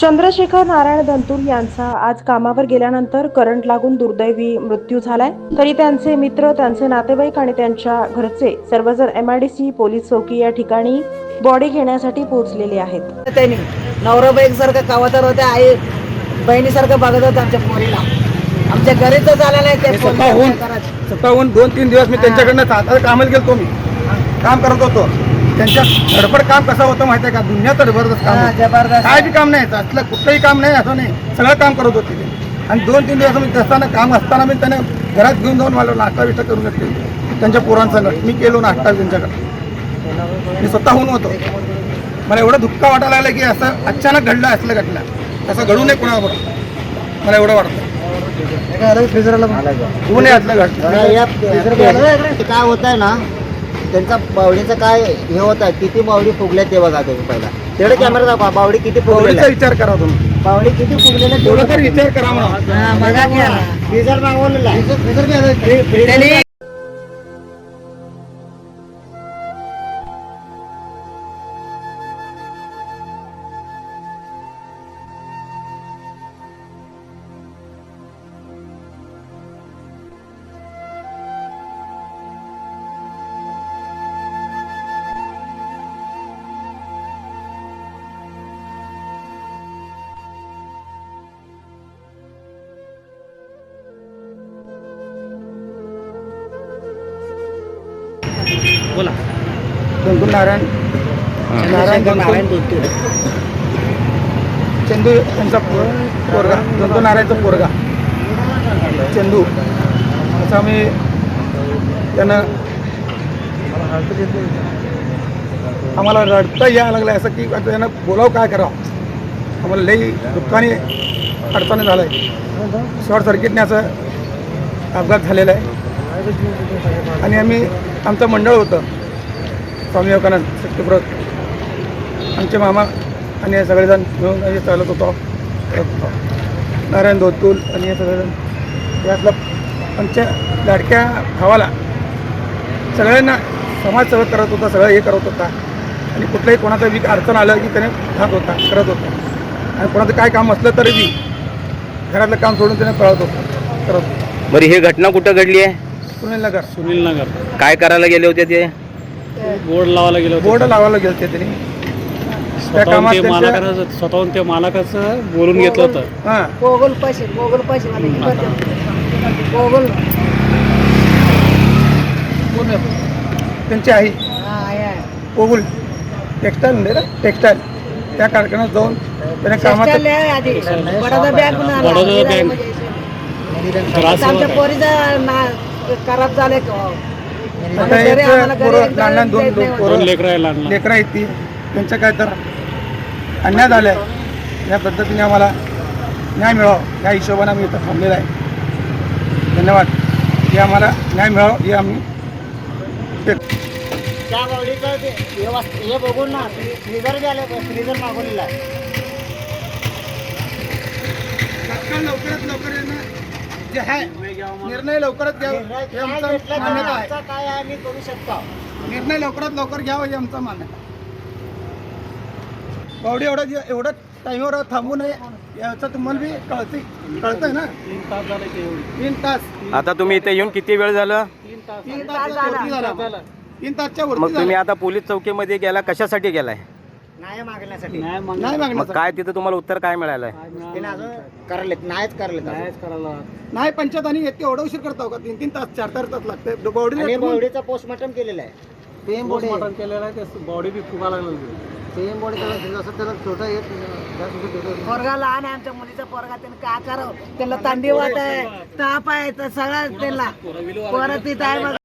चंद्रशेखर नारायण दंतुल यांचा आज कामावर गेल्यानंतर करंट लागून दुर्दैवी मृत्यू झालाय. तरी त्यांचे मित्र त्यांचे नातेवाईक आणि त्यांच्या घरचे सर्वजण एमआयडीसी पोलीस चौकी या ठिकाणी बॉडी घेण्यासाठी पोहोचलेले आहेत. त्यांनी नवरा बाईक सारखं कावतर होते आई बहिणीसारखं बघत होतं आमच्या पोरीला. आमच्या घरी तर झालं नाही ते स्वतःहून दोन तीन दिवस मी त्यांच्याकडनं कामाला गेलतो मी. काम करत होतो. त्यांच्या धडपड काम कसं होतं माहिती आहे का? दुनियात जबरदस्त काम. जबरदस्त. काय बी काम नाही असलं कुठलंही काम नाही असं नाही. सगळं काम करत होते ते. आणि दोन तीन दिवस मी असताना काम असताना मी त्याने घरात घेऊन जाऊन मला नाश्ता बिष्टा करून घेतले. त्यांच्या पोरांसंगत मी केलो नाश्ता त्यांच्याकडे. मी स्वतःहून होतो. मला एवढं दुःख वाटायला लागलं की असं अचानक घडलं असलं घटना असं घडू नये कोणाबरोबर. मला एवढं वाटतं. काय होत आहे ना त्यांचा बावडीचं काय हे होत आहे? किती बावडी फुगल्या ते बघा तुम्ही पहिला. तेवढे कॅमेरा दाखवा. बावडी किती आहेत. विचार करा तुम्ही. बावडी किती फुगलेल्या एवढं तर विचार करा म्हणा. हा, बघा की. फ्रीजर मागवलेला आहे. त्यांनी दोन नारायण नारायण दोन चंदू यांचा पोरगा. दोन नारायणचा पोरगा. चंदू. असं आम्ही त्यांना आम्हाला रडता यायला लागलं असं की आता त्यांना बोलावं काय करावं? आम्हाला लई दुःखाने अडचणी झालं आहे शॉर्ट सर्किटने असं अपघात झालेला आहे. आणि आम्ही आमचं मंडळ होतं. स्वामी विवेकानंद शक्तीप्रत आमचे मामा आणि हे सगळेजण मिळून आम्ही चालत होतो. नारायण धोतूल आणि हे सगळेजण. यातलं आमच्या लाडक्या भावाला सगळ्यांना समाज सेवा करत होता सगळं हे करत होता. आणि कुठलंही कोणाचं विक अडचण आलं की त्याने खात होता करत होता. आणि कोणाचं काय काम असलं तरी बी घरातलं काम सोडून त्याने कळत होतं करत होतं. बरी ही घटना कुठं घडली आहे? सुनील नगर सुनील नगर काय करायला गेले होते ते? बोर्ड लावायला गेलो होतो. बोर्ड लावायला गेलते त्यांनी. त्या स्वतःहून कामात ते त्यांच्या- मालकाचं स्वतःहून ते मालकाचं बोलून घेतलं होतं. हां. गोगल पैसे गोगल पैसे मला हे करते. गोगल त्यांची आई. हा, आहे, आहे. ओगुल टेक्स्टाईल म्हणजे ना टेक्स्टाईल. त्या कारखान्यात जाऊन त्याने कामाचं शेस्टाला आहे आधी. बडोदा बँक. बडोदा बँक. म्हणजे आमच्या होत. पोरीचा ना खराब झाले लहान दोन दोन लेकरं आहेत ती. त्यांचं काय तर अन्याय झालं आहे या पद्धतीने आम्हाला न्याय मिळावं. या हिशोबाने आम्ही इथं थांबलेला आहे. धन्यवाद. हे आम्हाला न्याय मिळावं हे आम्ही त्या बावडीचं हे बघून ना फ्रीजर बी आलं फ्रीजर मागवलेला आहे तात्काळ लवकरात लवकर यांना जे आहे निर्णय लवकरात घ्यावा हे आमचं मान्यता आहे. आमचा काय आहे मी करू शकतो. निर्णय लवकरात लवकर घ्यावा हे आमचा मान्यता बावडी एवढं जे- एवढं टाईमवर थांबू नये याचं तुम्हाला बी कळते कळतंय ना? तीन तास झाले ते एवढी. तीन तास. आता तुम्ही इथे येऊन किती वेळ झालं? तीन तासच्या वरती झाला. तीन तासच्या मग तुम्ही झाला. आता पोलीस चौकीमध्ये गेला कशासाठी गेलाय? नाही मागण्यासाठी. नाही मग काय तिथं तुम्हाला उत्तर काय मिळालंय? अजून करलेत नाहीच करलेत अजून. नाहीच करायला. नाही पंचायत आणि येते एवढं उशीर करताव का? तीन तीन तास चार चार तास लागते. आणि बावडी बावडीचं पोस्टमॉर्टम केलेलं आहे. सेम बॉडी पोस्टमॉर्टम केलेलं आहे ते बॉडी बी फुगा लागलेली सेम बॉडी त्याला जसं त्याला छोटा येत पोरगा लहान आहे आमच्या मुलीचा पोरगा त्याने काय करावं त्याला थंडी वाट आहे. ताप आहे तर सगळं त्याला. परत तिथं आहे बघा.